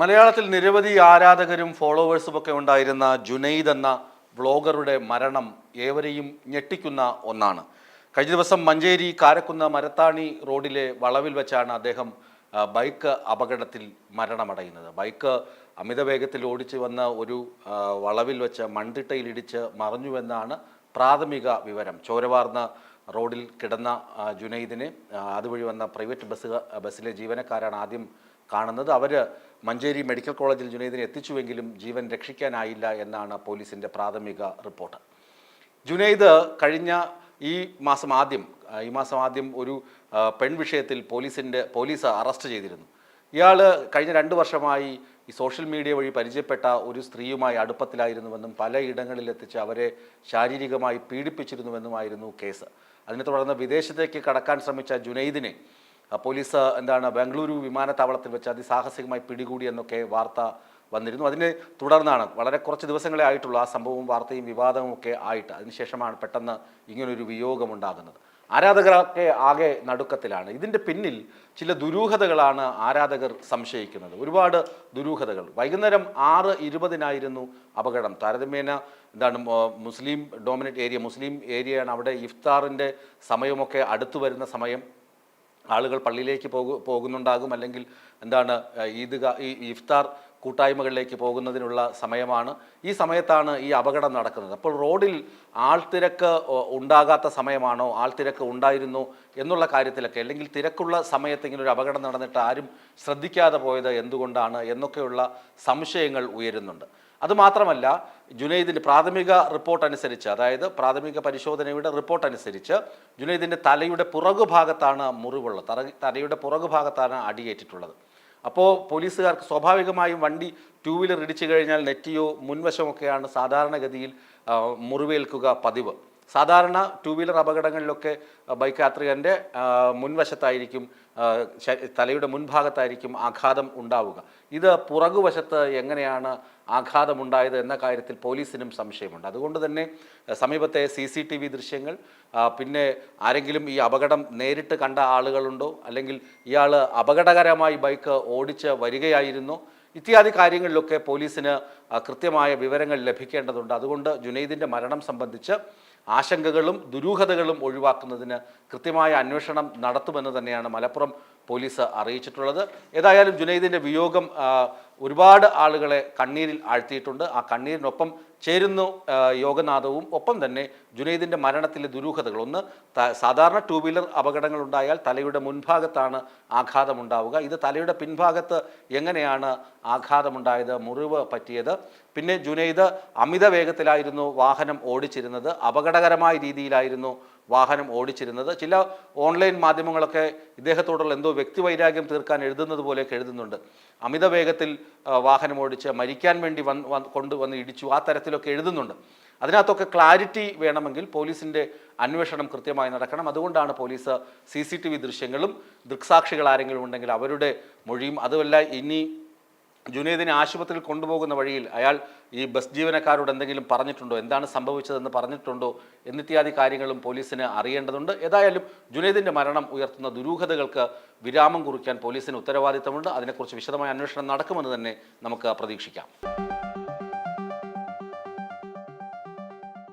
മലയാളത്തിൽ നിരവധി ആരാധകരും ഫോളോവേഴ്സും ഒക്കെ ഉണ്ടായിരുന്ന ജുനൈദ് എന്ന വ്ളോഗറുടെ മരണം ഏവരെയും ഞെട്ടിക്കുന്ന ഒന്നാണ്. കഴിഞ്ഞ ദിവസം മഞ്ചേരി കാരക്കുന്ന മരത്താണി റോഡിലെ വളവിൽ വെച്ചാണ് അദ്ദേഹം ബൈക്ക് അപകടത്തിൽ മരണമടയുന്നത്. ബൈക്ക് അമിത വേഗത്തിൽ ഓടിച്ചു വന്ന ഒരു വളവിൽ വെച്ച് മൺതിട്ടയിലിടിച്ച് മറഞ്ഞുവെന്നാണ് പ്രാഥമിക വിവരം. ചോരവാർന്ന റോഡിൽ കിടന്ന ജുനൈദിനെ അതുവഴി വന്ന പ്രൈവറ്റ് ബസ് ബസ്സിലെ ജീവനക്കാരാണ് ആദ്യം കാണുന്നത്. അവർ മഞ്ചേരി മെഡിക്കൽ കോളേജിൽ ജുനൈദിനെ എത്തിച്ചുവെങ്കിലും ജീവൻ രക്ഷിക്കാനായില്ല എന്നാണ് പോലീസിന്റെ പ്രാഥമിക റിപ്പോർട്ട്. ജുനൈദ് കഴിഞ്ഞ ഈ മാസം ആദ്യം ഈ മാസം ആദ്യം ഒരു പെൺവിഷയത്തിൽ പെൺ വിഷയത്തിൽ പോലീസിന്റെ പോലീസ് അറസ്റ്റ് ചെയ്തിരുന്നു. ഇയാൾ കഴിഞ്ഞ രണ്ട് വർഷമായി ഈ സോഷ്യൽ മീഡിയ വഴി പരിചയപ്പെട്ട ഒരു സ്ത്രീയുമായി അടുപ്പത്തിലായിരുന്നുവെന്നും പലയിടങ്ങളിൽ എത്തിച്ച് അവരെ ശാരീരികമായി പീഡിപ്പിച്ചിരുന്നുവെന്നുമായിരുന്നു കേസ്. അതിനെ തുടർന്ന് വിദേശത്തേക്ക് കടക്കാൻ ശ്രമിച്ച ജുനൈദിനെ പോലീസ് എന്താണ് ബംഗളൂരു വിമാനത്താവളത്തിൽ വെച്ച് അതിസാഹസികമായി പിടികൂടി എന്നൊക്കെ വാർത്ത വന്നിരുന്നു. അതിനെ തുടർന്നാണ് വളരെ കുറച്ച് ദിവസങ്ങളെ ആയിട്ടുള്ള ആ സംഭവവും വാർത്തയും വിവാദവും ഒക്കെ ആയിട്ട്. അതിനുശേഷമാണ് പെട്ടെന്ന് ഇങ്ങനൊരു വിയോഗമുണ്ടാകുന്നത് ആരാധകരൊക്കെ ആകെ നടുക്കത്തിലാണ്. ഇതിന്റെ പിന്നിൽ ചില ദുരൂഹതകളാണ് ആരാധകർ സംശയിക്കുന്നത്. ഒരുപാട് ദുരൂഹതകൾ. വൈകുന്നേരം ആറ് ഇരുപതിനായിരുന്നു അപകടം. താരതമ്യേന എന്താണ് മുസ്ലിം ഡോമിനേറ്റ് ഏരിയ മുസ്ലിം ഏരിയയാണ് അവിടെ ഇഫ്താറിന്റെ സമയമൊക്കെ അടുത്തു വരുന്ന സമയം. ആളുകൾ പള്ളിയിലേക്ക് പോകു പോകുന്നുണ്ടാകും അല്ലെങ്കിൽ എന്താണ് ഈദ് ഈ ഇഫ്താർ കൂട്ടായ്മകളിലേക്ക് പോകുന്നതിനുള്ള സമയമാണ്. ഈ സമയത്താണ് ഈ അപകടം നടക്കുന്നത്. അപ്പോൾ റോഡിൽ ആൾത്തിരക്ക് ഉണ്ടാകാത്ത സമയമാണോ ആൾത്തിരക്ക് ഉണ്ടായിരുന്നു എന്നുള്ള കാര്യത്തിലൊക്കെ അല്ലെങ്കിൽ തിരക്കുള്ള സമയത്ത് ഇങ്ങനെ ഒരു അപകടം നടന്നിട്ട് ആരും ശ്രദ്ധിക്കാതെ പോയത് എന്തുകൊണ്ടാണ് എന്നൊക്കെയുള്ള സംശയങ്ങൾ ഉയരുന്നുണ്ട്. അതുമാത്രമല്ല ജുനൈദിന്റെ പ്രാഥമിക റിപ്പോർട്ട് അനുസരിച്ച് അതായത് പ്രാഥമിക പരിശോധനയുടെ റിപ്പോർട്ട് അനുസരിച്ച് ജുനൈദിന്റെ തലയുടെ പുറകുഭാഗത്താണ് മുറിവുള്ളത്. തറ തലയുടെ പുറകുഭാഗത്താണ് അടിയേറ്റിട്ടുള്ളത്. അപ്പോൾ പോലീസുകാർക്ക് സ്വാഭാവികമായും വണ്ടി ടൂ വീലർ ഇടിച്ചു കഴിഞ്ഞാൽ നെറ്റിയോ മുൻവശമൊക്കെയാണ് സാധാരണഗതിയിൽ മുറിവേൽക്കുക പതിവ്. സാധാരണ ടൂ വീലർ അപകടങ്ങളിലൊക്കെ ബൈക്ക് യാത്രികന്റെ മുൻവശത്തായിരിക്കും തലയുടെ മുൻഭാഗത്തായിരിക്കും ആഘാതം ഉണ്ടാവുക. ഇത് പുറകുവശത്ത് എങ്ങനെയാണ് ആഘാതം ആഘാതമുണ്ടായത് എന്ന കാര്യത്തിൽ പോലീസിനും സംശയമുണ്ട്. അതുകൊണ്ട് തന്നെ സമീപത്തെ സി സി ടി വി ദൃശ്യങ്ങൾ പിന്നെ ആരെങ്കിലും ഈ അപകടം നേരിട്ട് കണ്ട ആളുകളുണ്ടോ? അല്ലെങ്കിൽ ഇയാൾ അപകടകരമായി ബൈക്ക് ഓടിച്ച് വരികയായിരുന്നോ? ഇത്യാദി കാര്യങ്ങളിലൊക്കെ പോലീസിന് കൃത്യമായ വിവരങ്ങൾ ലഭിക്കേണ്ടതുണ്ട്. അതുകൊണ്ട് ജുനൈദിന്റെ മരണം സംബന്ധിച്ച് ആശങ്കകളും ദുരൂഹതകളും ഒഴിവാക്കുന്നതിന് കൃത്യമായ അന്വേഷണം നടത്തുമെന്ന് തന്നെയാണ് മലപ്പുറം പോലീസ് അറിയിച്ചിട്ടുള്ളത്. ഏതായാലും ജുനൈദിന്റെ വിയോഗം ഒരുപാട് ആളുകളെ കണ്ണീരിൽ ആഴ്ത്തിയിട്ടുണ്ട്. ആ കണ്ണീരിനൊപ്പം ചേരുന്നു യോഗനാഥവും. ഒപ്പം തന്നെ ജുനൈദിന്റെ മരണത്തിലെ ദുരൂഹതകൾ. ഒന്ന് സാധാരണ ടൂ വീലർ അപകടങ്ങൾ ഉണ്ടായാൽ തലയുടെ മുൻഭാഗത്താണ് ആഘാതമുണ്ടാവുക. ഇത് തലയുടെ പിൻഭാഗത്ത് എങ്ങനെയാണ് ആഘാതമുണ്ടായത് മുറിവ് പറ്റിയത്? പിന്നെ ജുനൈദ് അമിത വേഗത്തിലായിരുന്നു വാഹനം ഓടിച്ചിരുന്നത്. അപകടകരമായ രീതിയിലായിരുന്നു വാഹനം ഓടിച്ചിരുന്നത്. ചില ഓൺലൈൻ മാധ്യമങ്ങളൊക്കെ ഇദ്ദേഹത്തോടുള്ള എന്തോ വ്യക്തിവൈരാഗ്യം തീർക്കാൻ എഴുതുന്നത് പോലെയൊക്കെ എഴുതുന്നുണ്ട്. അമിത വേഗത്തിൽ വാഹനം ഓടിച്ച് മരിക്കാൻ വേണ്ടി വന്ന് വന്ന് കൊണ്ടുവന്ന് ഇടിച്ചു ആ തരത്തിലൊക്കെ എഴുതുന്നുണ്ട്. അതിനകത്തൊക്കെ ക്ലാരിറ്റി വേണമെങ്കിൽ പോലീസിന്റെ അന്വേഷണം കൃത്യമായി നടക്കണം. അതുകൊണ്ടാണ് police C C T V ദൃശ്യങ്ങളും ദൃക്സാക്ഷികൾ ആരെങ്കിലും ഉണ്ടെങ്കിൽ അവരുടെ മൊഴിയും അതുമല്ല ഇനി ജുനൈദിനെ ആശുപത്രിയിൽ കൊണ്ടുപോകുന്ന വഴിയിൽ അയാൾ ഈ ബസ് ജീവനക്കാരോട് എന്തെങ്കിലും പറഞ്ഞിട്ടുണ്ടോ? എന്താണ് സംഭവിച്ചതെന്ന് പറഞ്ഞിട്ടുണ്ടോ? എന്നിത്യാദി കാര്യങ്ങളും പോലീസിന് അറിയേണ്ടതുണ്ട്. ഏതായാലും ജുനൈദിന്റെ മരണം ഉയർത്തുന്ന ദുരൂഹതകൾക്ക് വിരാമം കുറിക്കാൻ പോലീസിന് ഉത്തരവാദിത്തമുണ്ട്. അതിനെക്കുറിച്ച് വിശദമായ അന്വേഷണം നടക്കുമെന്ന് തന്നെ നമുക്ക് പ്രതീക്ഷിക്കാം.